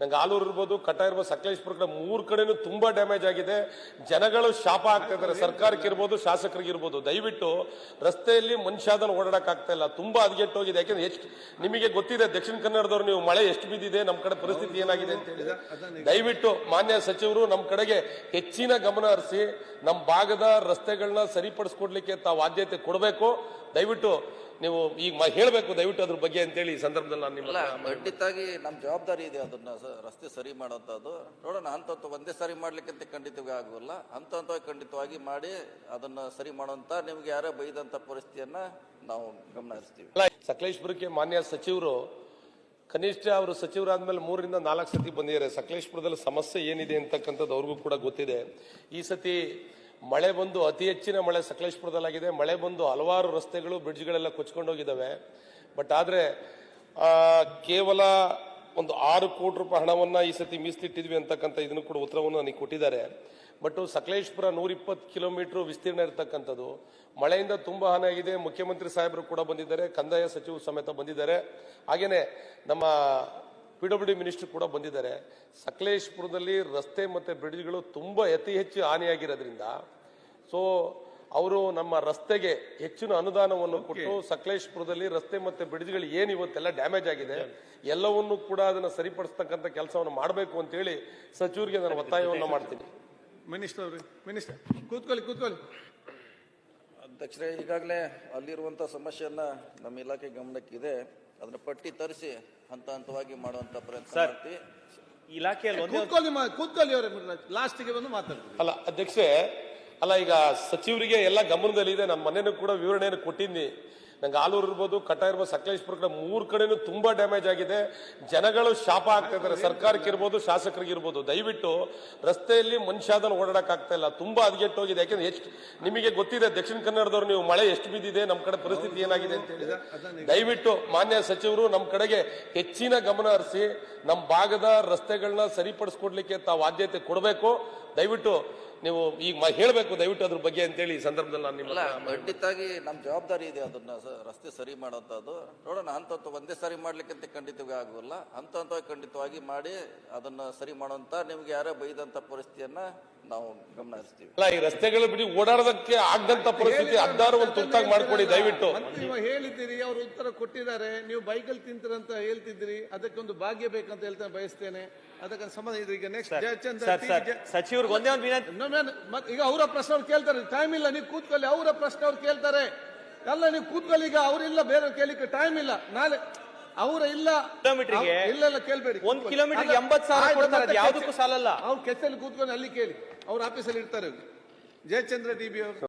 ನಂಗೆ ಆಲೂರು ಇರ್ಬೋದು, ಕಟ್ಟ ಇರ್ಬೋದು, ಸಕಲೇಶ್ಪುರ ಕಡೆ ಮೂರು ಕಡೆನೂ ತುಂಬಾ ಡ್ಯಾಮೇಜ್ ಆಗಿದೆ. ಜನಗಳು ಶಾಪ ಆಗ್ತಾ ಇದ್ದಾರೆ. ಸರ್ಕಾರಕ್ಕೆ ಇರ್ಬೋದು, ಶಾಸಕರಿಗೆ ಇರ್ಬೋದು. ದಯವಿಟ್ಟು ರಸ್ತೆಯಲ್ಲಿ ಮನುಷ್ಯಾದನ್ನು ಓಡಾಡಕ್ ಆಗ್ತಾ ಇಲ್ಲ. ತುಂಬಾ ಹದಗೆಟ್ಟೋಗಿದೆ ಯಾಕೆಂದ್ರೆ ಎಷ್ಟು ನಿಮಗೆ ಗೊತ್ತಿದೆ, ದಕ್ಷಿಣ ಕನ್ನಡದವ್ರು ನೀವು ಮಳೆ ಎಷ್ಟು ಬಿದ್ದಿದೆ ನಮ್ಮ ಕಡೆ ಪರಿಸ್ಥಿತಿ ಏನಾಗಿದೆ ಅಂತ ಹೇಳಿದ್ರೆ ದಯವಿಟ್ಟು ಮಾನ್ಯ ಸಚಿವರು ನಮ್ಮ ಕಡೆಗೆ ಹೆಚ್ಚಿನ ಗಮನ ಹರಿಸಿ ನಮ್ಮ ಭಾಗದ ರಸ್ತೆಗಳನ್ನ ಸರಿಪಡಿಸ್ಕೊಡ್ಲಿಕ್ಕೆ ತಾವು ಆದ್ಯತೆ ಕೊಡಬೇಕು. ದಯವಿಟ್ಟು ನೀವು ಈಗ ಹೇಳಬೇಕು, ದಯವಿಟ್ಟು ಅದ್ರ ಬಗ್ಗೆ ಅಂತೇಳಿ ಈ ಸಂದರ್ಭದಲ್ಲಿ ನಾನು ನಿಮ್ಮ ಅಲ್ಲ, ಖಂಡಿತವಾಗಿ ನಮ್ಮ ಜವಾಬ್ದಾರಿ ಇದೆ ಅದನ್ನ ರಸ್ತೆ ಸರಿ ಮಾಡೋಂಥದ್ದು ನೋಡೋಣ ಹಂತ ಒಂದೇ ಸಾರಿ ಮಾಡ್ಲಿಕ್ಕಂತ ಖಂಡಿತವಾಗಿ ಆಗೋಲ್ಲ. ಹಂತ ಹಂತವಾಗಿ ಖಂಡಿತವಾಗಿ ಮಾಡಿ ಅದನ್ನ ಸರಿ ಮಾಡುವಂತ ನಿಮ್ಗೆ ಯಾರೇ ಬೈದಂತ ಪರಿಸ್ಥಿತಿಯನ್ನ ನಾವು ಗಮನ ಹರಿಸ್ತೀವಿ ಸಕಲೇಶ್ಪುರಕ್ಕೆ ಮಾನ್ಯ ಸಚಿವರು, ಕನಿಷ್ಠ ಅವರು ಸಚಿವರಾದ್ಮೇಲೆ ಮೂರರಿಂದ ನಾಲ್ಕು ಸತಿ ಬಂದಿದ್ದಾರೆ. ಸಕಲೇಶ್ಪುರದಲ್ಲಿ ಸಮಸ್ಯೆ ಏನಿದೆ ಅಂತಕ್ಕಂಥದ್ದು ಅವ್ರಿಗೂ ಕೂಡ ಗೊತ್ತಿದೆ. ಈ ಸತಿ ಮಳೆ ಬಂದು ಅತಿ ಹೆಚ್ಚಿನ ಮಳೆ ಸಕಲೇಶ್ಪುರದಲ್ಲಾಗಿದೆ. ಮಳೆ ಬಂದು ಹಲವಾರು ರಸ್ತೆಗಳು, ಬ್ರಿಡ್ಜ್ಗಳೆಲ್ಲ ಕೊಚ್ಕೊಂಡು ಹೋಗಿದ್ದಾವೆ ಬಟ್ ಆದರೆ ಕೇವಲ ಒಂದು ಆರು ಕೋಟಿ ರೂಪಾಯಿ ಹಣವನ್ನ ಈ ಸತಿ ಮೀಸಲಿಟ್ಟಿದ್ವಿ ಅಂತಕ್ಕಂಥ ಇದನ್ನು ಕೂಡ ಉತ್ತರವನ್ನು ನನಗೆ ಕೊಟ್ಟಿದ್ದಾರೆ. ಬಟ್ ಸಕಲೇಶ್ಪುರ ನೂರಿಪ್ಪತ್ತು ಕಿಲೋಮೀಟರ್ ವಿಸ್ತೀರ್ಣ ಇರತಕ್ಕಂಥದ್ದು. ಮಳೆಯಿಂದ ತುಂಬ ಹಾನಿಯಾಗಿದೆ ಮುಖ್ಯಮಂತ್ರಿ ಸಾಹೇಬರು ಕೂಡ ಬಂದಿದ್ದಾರೆ. ಕಂದಾಯ ಸಚಿವರು ಸಮೇತ ಬಂದಿದ್ದಾರೆ. ಹಾಗೆಯೇ ನಮ್ಮ ಪಿ ಡಬ್ಲ್ಯೂ ಮಿನಿಸ್ಟರ್ ಕೂಡ ಬಂದಿದ್ದಾರೆ. ಸಕಲೇಶ್ಪುರದಲ್ಲಿ ರಸ್ತೆ ಮತ್ತು ಬ್ರಿಡ್ಜ್ಗಳು ತುಂಬ ಅತಿ ಹೆಚ್ಚು ಹಾನಿಯಾಗಿರೋದ್ರಿಂದ. ಸೊ ಅವರು ನಮ್ಮ ರಸ್ತೆಗೆ ಹೆಚ್ಚಿನ ಅನುದಾನವನ್ನು ಕೊಟ್ಟು ಸಕಲೇಶ್ಪುರದಲ್ಲಿ ರಸ್ತೆ ಮತ್ತೆ ಬ್ರಿಡ್ಜ್ಗಳು ಏನು ಇವತ್ತೆಲ್ಲ ಡ್ಯಾಮೇಜ್ ಆಗಿದೆ ಎಲ್ಲವನ್ನೂ ಕೂಡ ಅದನ್ನ ಸರಿಪಡಿಸ್ತಕ್ಕಂಥ ಕೆಲಸವನ್ನು ಮಾಡಬೇಕು ಅಂತ ಹೇಳಿ ಸಚಿವರಿಗೆ ನಾನು ಒತ್ತಾಯವನ್ನು ಮಾಡ್ತೀನಿ. ಮಿನಿಸ್ಟರ್ ಅವ್ರಿ ಮಿನಿಸ್ಟರ್ ಕೂತ್ಕೊಳ್ಳಿ ಕೂತ್ಕೊಳ್ಳಿ. ಅಧ್ಯಕ್ಷರೇ ಈಗಾಗಲೇ ಅಲ್ಲಿರುವಂಥ ಸಮಸ್ಯೆಯನ್ನ ನಮ್ಮ ಇಲಾಖೆ ಗಮನಕ್ಕಿದೆ. ಅದನ್ನ ಪಟ್ಟಿ ತರಿಸಿ ಹಂತ ಹಂತವಾಗಿ ಮಾಡುವಂತ ಪ್ರಯತ್ನ ಸರ್. ಮಾಡ್ತೀವಿ. ಇಲಾಖೆಯಲ್ಲಿ ಒಂದು- ಕೂತ್ಕೊಳ್ಳಿ ಮಾ- ಕೂತ್ಕೊಳ್ಳಿ ಅವರೇ ಲಾಸ್ಟಿಗೆ ಬಂದು ಮಾತಾಡ್ತೀವಿ ಅಲ್ಲ ಅಧ್ಯಕ್ಷೆ ಅಲ್ಲ, ಈಗ ಸಚಿವರಿಗೆ ಎಲ್ಲ ಗಮನದಲ್ಲಿದೆ ನಮ್ಮ ಮನೇನು ಕೂಡ ವಿವರಣೆಯನ್ನು ಕೊಟ್ಟಿದ್ದೀನಿ ನಂಗೆ ಆಲೂರು ಇರ್ಬೋದು ಕಟ್ಟ ಇರ್ಬೋದು, ಸಕಲೇಶ್ಪುರ ಕಡೆ ಮೂರು ಕಡೆನೂ ತುಂಬಾ ಡ್ಯಾಮೇಜ್ ಆಗಿದೆ. ಜನಗಳು ಶಾಪ ಆಗ್ತಾ ಇದ್ದಾರೆ. ಸರ್ಕಾರಕ್ಕೆ ಇರ್ಬೋದು, ಶಾಸಕರಿಗೆ ಇರ್ಬೋದು. ದಯವಿಟ್ಟು ರಸ್ತೆಯಲ್ಲಿ ಮನುಷ್ಯಾದನ್ನು ಓಡಾಡಕ್ ಆಗ್ತಾ ಇಲ್ಲ. ತುಂಬಾ ಹದಗೆಟ್ಟೋಗಿದೆ. ಯಾಕೆಂದ್ರೆ ಎಷ್ಟು ನಿಮಗೆ ಗೊತ್ತಿದೆ, ದಕ್ಷಿಣ ಕನ್ನಡದವ್ರು ನೀವು ಮಳೆ ಎಷ್ಟು ಬಿದ್ದಿದೆ ನಮ್ಮ ಕಡೆ ಪರಿಸ್ಥಿತಿ ಏನಾಗಿದೆ ಅಂತ ಹೇಳಿ ದಯವಿಟ್ಟು ಮಾನ್ಯ ಸಚಿವರು ನಮ್ಮ ಕಡೆಗೆ ಹೆಚ್ಚಿನ ಗಮನ ಹರಿಸಿ ನಮ್ಮ ಭಾಗದ ರಸ್ತೆಗಳನ್ನ ಸರಿಪಡಿಸ್ಕೊಡ್ಲಿಕ್ಕೆ ತಾವು ಆದ್ಯತೆ ಕೊಡಬೇಕು. ದಯವಿಟ್ಟು ನೀವು ಈಗ ಹೇಳಬೇಕು ದಯವಿಟ್ಟು ಅದ್ರ ಬಗ್ಗೆ ಅಂತೇಳಿ ಈ ಸಂದರ್ಭದಲ್ಲಿ ನಾನು ನಿಮ್ಮ ಖಂಡಿತವಾಗಿ ನಮ್ಮ ಜವಾಬ್ದಾರಿ ಇದೆ ಅದನ್ನ ರಸ್ತೆ ಸರಿ ಮಾಡೋಂಥದ್ದು ನೋಡೋಣ ಹಂತ ಹಂತ ಒಂದೇ ಸಾರಿ ಮಾಡ್ಲಿಕ್ಕಂತ ಖಂಡಿತವಾಗಿ ಆಗುವಲ್ಲ ಹಂತ ಹಂತವಾಗಿ ಖಂಡಿತವಾಗಿ ಮಾಡಿ ಅದನ್ನ ಸರಿ ಮಾಡುವಂತ ನಿಮ್ಗೆ ಯಾರೇ ಬೈದಂತ ಪರಿಸ್ಥಿತಿಯನ್ನ ನಾವು ಗಮನ ಹರಿಸ್ತೀವಿ ಅಲ್ಲ ಈ ರಸ್ತೆಗಳು ಬಿಡಿ ಓಡಾಡೋದಕ್ಕೆ ಆಗದಂತ ಪರಿಸ್ಥಿತಿ ಅದ್ದಾರು ಒಂದು ತುರ್ತಾಗಿ ಮಾಡ್ಕೊಡಿ ದಯವಿಟ್ಟು. ನೀವು ಹೇಳಿದ್ದೀರಿ ಅವರು ಉತ್ತರ ಕೊಟ್ಟಿದ್ದಾರೆ. ನೀವು ಬೈಕಲ್ಲಿ ತಿಂತೀರಂತ ಅದಕ್ಕೆ ಅದಕ್ಕೊಂದು ಭಾಗ್ಯ ಬೇಕಂತ ಹೇಳ್ತಾ ಬಯಸ್ತೇನೆ. ಅದಕ್ಕೆ ಸಂಬಂಧ ಇದೆ ಈಗ ನೆಕ್ಸ್ಟ್ ಜಯಚಂದ್ರ ಸರ್ ಸರ್ ಸಚಿವ್ರಿಗೆ ಒಂದೇ ಒಂದು ವಿನಂತಿ ಈಗ ಅವರ ಪ್ರಶ್ನೆ ಅವ್ರು ಕೇಳ್ತಾರೆ. ಟೈಮ್ ಇಲ್ಲ ನೀವು ಕೂತ್ಕೊಳ್ಳಿ ಅವರ ಪ್ರಶ್ನೆ ಅವ್ರು ಕೇಳ್ತಾರೆ. ಎಲ್ಲ ನೀವು ಕೂತ್ಕೊಳ್ಳಿ ಈಗ ಅವರಿಲ್ಲ ಬೇರೆ ಕೇಳಿಕ್ಕೆ ಟೈಮ್ ಇಲ್ಲ. ನಾಳೆ ಅವರ ಇಲ್ಲ ಇಲ್ಲ ಇಲ್ಲ ಕೇಳ್ಬೇಡಿ. ಒಂದ್ ಕಿಲೋಮೀಟರ್ ಎಂಬತ್ತು ಸಾವಿರ ಕೊಡ್ತಾರೆ, ಯಾವುದಕ್ಕೂ ಸಾಲಲ್ಲ. ಅವ್ರು ಕೆತ್ತಲ್ಲಿ ಕೂತ್ಕೊಂಡು ಅಲ್ಲಿ ಕೇಳಿ. ಅವ್ರ ಆಫೀಸಲ್ಲಿ ಇರ್ತಾರೆ ಜಯಚಂದ್ರ ಟಿ ಬಿ ಅವರು.